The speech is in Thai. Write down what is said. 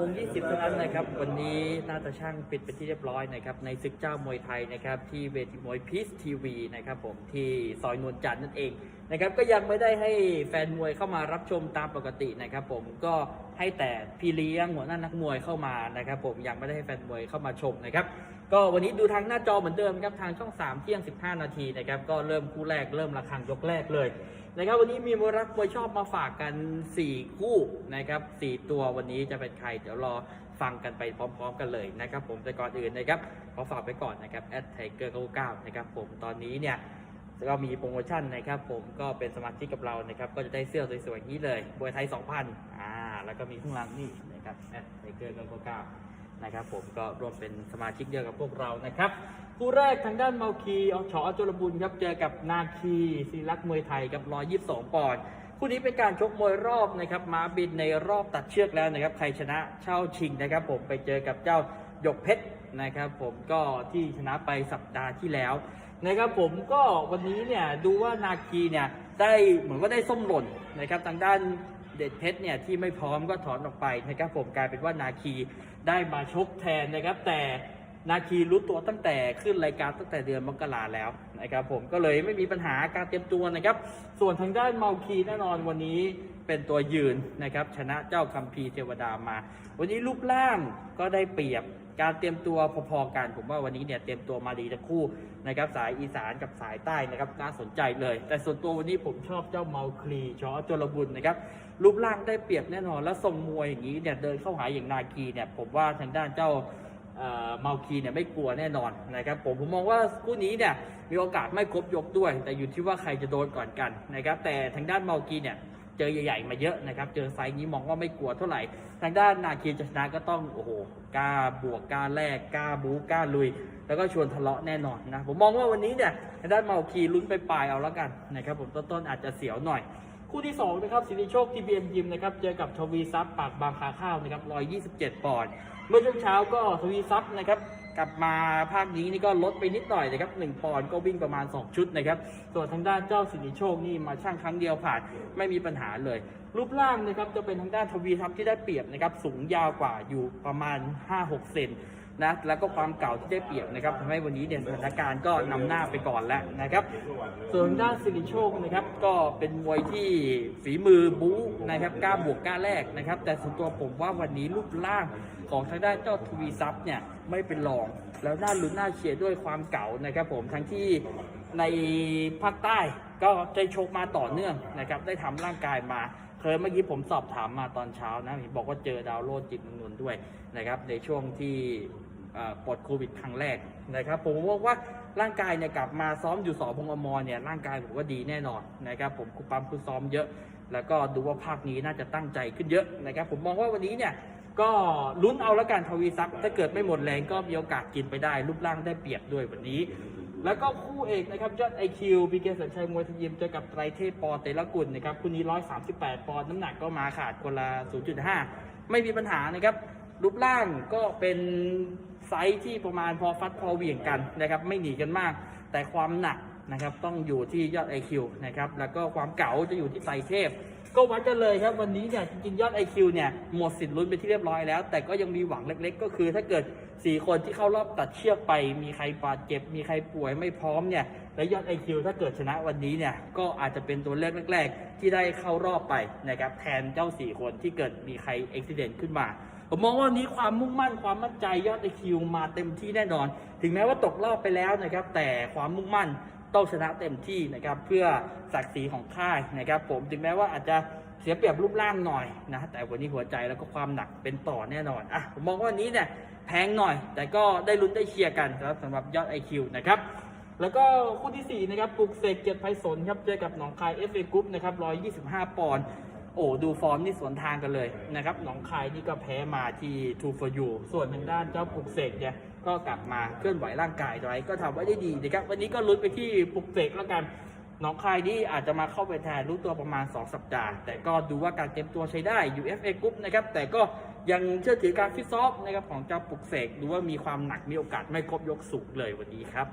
โมง20 เท่านั้นนะครับ วันนี้น่าจะช่างปิดไปที่เรียบร้อยนะครับ ในศึกเจ้ามวยไทยนะครับ ที่เวทีมวยพีซทีวีนะครับผมที่ซอยนวลจันทร์นั่นเองนะครับก็ยังไม่ได้ให้แฟนมวยเข้ามารับชมตามปกตินะครับ ผมก็ให้แต่พี่เลี้ยงหัวหน้านักมวยเข้ามานะครับ ผมยังไม่ได้ให้แฟนมวยเข้ามาชมนะครับ ก็วันนี้ดูทางหน้าจอเหมือนเดิมครับทางช่อง 3 เที่ยง 15 นาทีนะครับก็เริ่มคู่แรกเริ่มระฆังยกแรกเลย นะครับวันนี้มีมวยรักมวยชอบมาฝากกัน 4 คู่นะครับ4ตัววันนี้จะเป็นใครเดี๋ยวรอฟังกันไปพร้อม ๆ กันเลยนะครับ ผมแต่ก่อนอื่นนะครับขอฝากไปก่อนนะครับแอดไทเกอร์99นะครับผมตอนนี้เนี่ย ก็มีโปรโมชั่นนะครับผมก็เป็นสมาชิกกับเรานะครับก็จะได้เสื้อสวยๆนี้เลยบวยไทย 2,000อ่าแล้วก็มีข้างหลังนี่นะครับแอดไทเกอร์99นะครับผมก็ร่วมเป็นสมาชิกเดียวกับพวกเรานะครับคู่แรกทางด้านเมาคีอชอจรบุญครับเจอกับนาคีศิลักษ์มวยไทยกับ122 ปอนด์คู่นี้เป็นการชกมวยรอบนะครับมาบินในรอบตัดเชือกแล้วนะครับใครชนะเช่าชิงนะครับ ผมไปเจอกับเจ้าหยกเพชรนะครับ ผมก็ที่ชนะไปสัปดาห์ที่แล้ว นะครับผมก็วันนี้เนี่ยดูว่านาคีเนี่ยได้เหมือนว่าได้ส้มหล่นนะครับทางด้านเด็ดเพชรเนี่ยที่ไม่พร้อมก็ถอนออกไปนะครับผมกลายเป็นว่านาคีได้มาชกแทนนะครับแต่ นาคีรู้ตัวตั้งแต่ขึ้นรายการตั้งแต่เดือนมกราแล้วนะครับผมก็เลยไม่มีปัญหาการเตรียมตัวนะครับ ส่วนทางด้านเมาคีแน่นอนวันนี้เป็นตัวยืนนะครับชนะเจ้าคัมภีเทวดามา วันนี้รูปร่างก็ได้เปรียบการเตรียมตัวพอๆกันผมว่าวันนี้เนี่ยเตรียมตัวมาดีทั้งคู่นะครับสายอีสานกับสายใต้นะครับน่าสนใจเลย แต่ส่วนตัววันนี้ผมชอบเจ้าเมาคลีชอจรบุญนะครับรูปร่างได้เปรียบแน่นอน แล้วทรงมวยอย่างนี้เนี่ยเดินเข้าหาอย่างนาคีเนี่ยผมว่าทางด้านเจ้า เมาคีเนี่ยไม่กลัวแน่นอนนะครับผมผมมองว่าคู่นี้เนี่ยมีโอกาสไม่ครบยกด้วย แต่อยู่ที่ว่าใครจะโดนก่อนกันนะครับแต่ทางด้านเมาคีเนี่ยเจอใหญ่ๆมาเยอะนะครับเจอไซส์นี้มองว่าไม่กลัวเท่าไหร่ ทางด้านนาคีจะชนะก็ต้องโอ้โหกล้าบวกกล้าแลกกล้าบู๊กล้าลุย แล้วก็ชวนทะเลาะแน่นอนนะผมมองว่าวันนี้เนี่ยทางด้านเมาคีลุ้นไปปลายเอาแล้วกันนะครับผมต้นๆอาจจะเสียวหน่อย คู่ที่2นะครับสิริโชคทีบีเอ็มยิมนะครับเจอกับทวีซับปากบางคาข้าวนะครับ127 ปอนด์เมื่อช่วงเช้าก็ทวีซับนะครับกลับมาภาคนี้นี่ก็ลดไปนิดหน่อยนะครับ1ปอนด์ก็วิ่งประมาณ 2 ชุดนะครับส่วนทางด้านเจ้าสิริโชคนี่มาช่างครั้งเดียวผ่านไม่มีปัญหาเลย รูปร่างนะครับจะเป็นทางด้านทวีทับที่ได้เปรียบนะครับสูงยาวกว่าอยู่ประมาณ 5-6 เซน นะแล้วก็ความเก่าที่ได้เปรียบนะครับทำให้วันนี้เนี่ยสถานการณ์ก็นำหน้าไปก่อนแล้วนะครับ ส่วนด้านสิริโชคนะครับก็เป็นมวยที่ฝีมือบู๊นะครับกล้าบวกกล้าแลกนะครับ แต่ส่วนตัวผมว่าวันนี้รูปร่างของทางด้านเจ้าทวีซับเนี่ยไม่เป็นรอง แล้วน่าลุ้นน่าเชียร์ด้วยความเก่านะครับ ผมทั้งที่ในภาคใต้ก็ได้ชกมาต่อเนื่องนะครับได้ทำร่างกายมาเคยเมื่อกี้ผมสอบถามมาตอนเช้านะบอกว่าเจอดาวโลดจิตเมืองนนท์ด้วยนะครับในช่วงที่ ปลดโควิดครั้งแรกนะครับผมบอกว่าร่างกายเนี่ยกลับมาซ้อมอยู่สอพงอมรเนี่ยร่างกายผมว่าดีแน่นอนนะครับผมคุปั๊มคุซ้อมเยอะ แล้วก็ดูว่าภาคนี้น่าจะตั้งใจขึ้นเยอะนะครับผมมองว่าวันนี้เนี่ยก็ลุ้นเอาแล้วกันทวีซับถ้าเกิดไม่หมดแรงก็มีโอกาสกินไปได้ รูปร่างได้เปรียบด้วยวันนี้ แล้วก็คู่เอกนะครับยอดไอคิวบีเกสัญชัยมวยไทยยิมเจอกับไตรเทพปอเตละกุลนะครับคู่นี้ 138 ปอนด์น้ำหนักก็มาขาดคนละ 0.5 ไม่มีปัญหานะครับรูปร่างก็เป็น ไซส์ที่ประมาณพอฟัดพอเหวี่ยงกันนะครับไม่หนีกันมาก แต่ความหนักนะครับต้องอยู่ที่ยอด IQ นะครับแล้วก็ความเก๋าจะอยู่ที่ไตรเทพ ก็วัดกันเลยครับวันนี้เนี่ยจริงๆยอด IQ เนี่ยหมดสิทธิ์ลุ้นไปที่เรียบร้อยแล้ว แต่ก็ยังมีหวังเล็ก ๆ ก็คือ ถ้าเกิด 4 คนที่เข้ารอบตัดเชือกไป มีใครบาดเจ็บ มีใครป่วยไม่พร้อมเนี่ยและยอด IQ ถ้าเกิดชนะวันนี้เนี่ยก็อาจจะเป็นตัวเลือกแรก ๆ ที่ได้เข้ารอบไปนะครับแทนเจ้า 4 คนที่เกิดมีใครอุบิเหตุขึ้นมา ผมมองว่าวันนี้ความมุ่งมั่นความมั่นใจยอด IQ มาเต็มที่แน่นอน ถึงแม้ว่าตกรอบไปแล้วนะครับ แต่ความมุ่งมั่นต้องชนะเต็มที่นะครับ เพื่อศักดิ์ศรีของค่ายนะครับ ผมถึงแม้ว่าอาจจะเสียเปรียบรูปร่างหน่อยนะแต่วันนี้หัวใจแล้วก็ความหนักเป็นต่อแน่นอนอะผมมองว่าวันนี้เนี่ยแพงหน่อย แต่ก็ได้ลุ้นได้เชียร์กันครับสำหรับยอด IQ นะครับแล้วก็คู่ที่ 4 นะครับปลุกเสกเกียรติไพศาลครับเจอกับหนองคาย FA Group นะครับ125 ปอนด์ โอ้ดูฟอร์มนี่สวนทางกันเลยนะครับหนองคายนี่ก็แพ้มาที่ Two for You ส่วนทางด้านเจ้าปุกเสกเนี่ยก็กลับมาเคลื่อนไหวร่างกายไว้ก็ทำไว้ได้ดีนะครับวันนี้ก็ลุ้นไปที่ปุกเสกแล้วกันหนองคายนี่อาจจะมาเข้าไปแทนรู้ตัวประมาณ 2 สัปดาห์ แต่ก็ดูว่าการเตรียมตัวใช้ได้อยู่ FA Group นะครับแต่ก็ยังเชื่อถือการฟิตซ้อมนะครับของเจ้าปุกเสกดูว่ามีความหนักมีโอกาสไม่ครบยกสูงเลยวันนี้ครับ